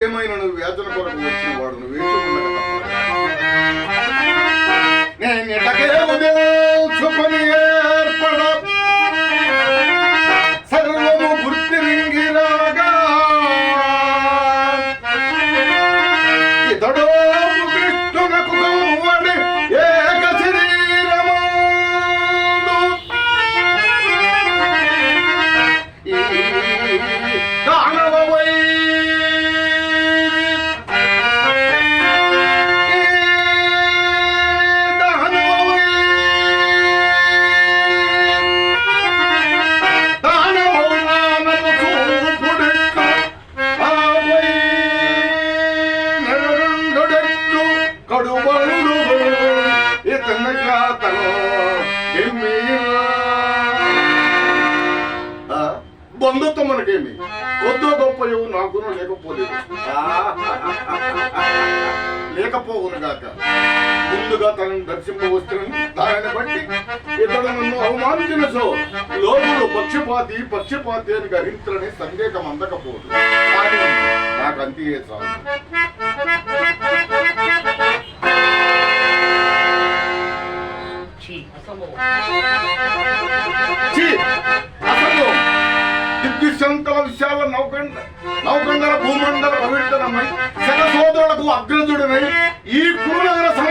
ఏమైనా నువ్వు వేతన కొరకు ఇతన బంధుత్వం మనకేమి? కొద్దో గొప్ప ఎవరు నాకును లేకపోలేదు. లేకపోవును గాక. ముందుగా తనను దర్శింపవచ్చునని దానిని బట్టి ఇతడు నన్ను అవమానించిన సో లోపల పక్షపాతి పక్షపాతి అని గరించని సందేహం అందకపోదు. నాకు అంతే చాలు. దిగ్విశంకల విషయాల నౌకండ నౌకండల భూమండల పవిత్రమై జన సోదరులకు అగ్రజుడినై ఈ కురునగర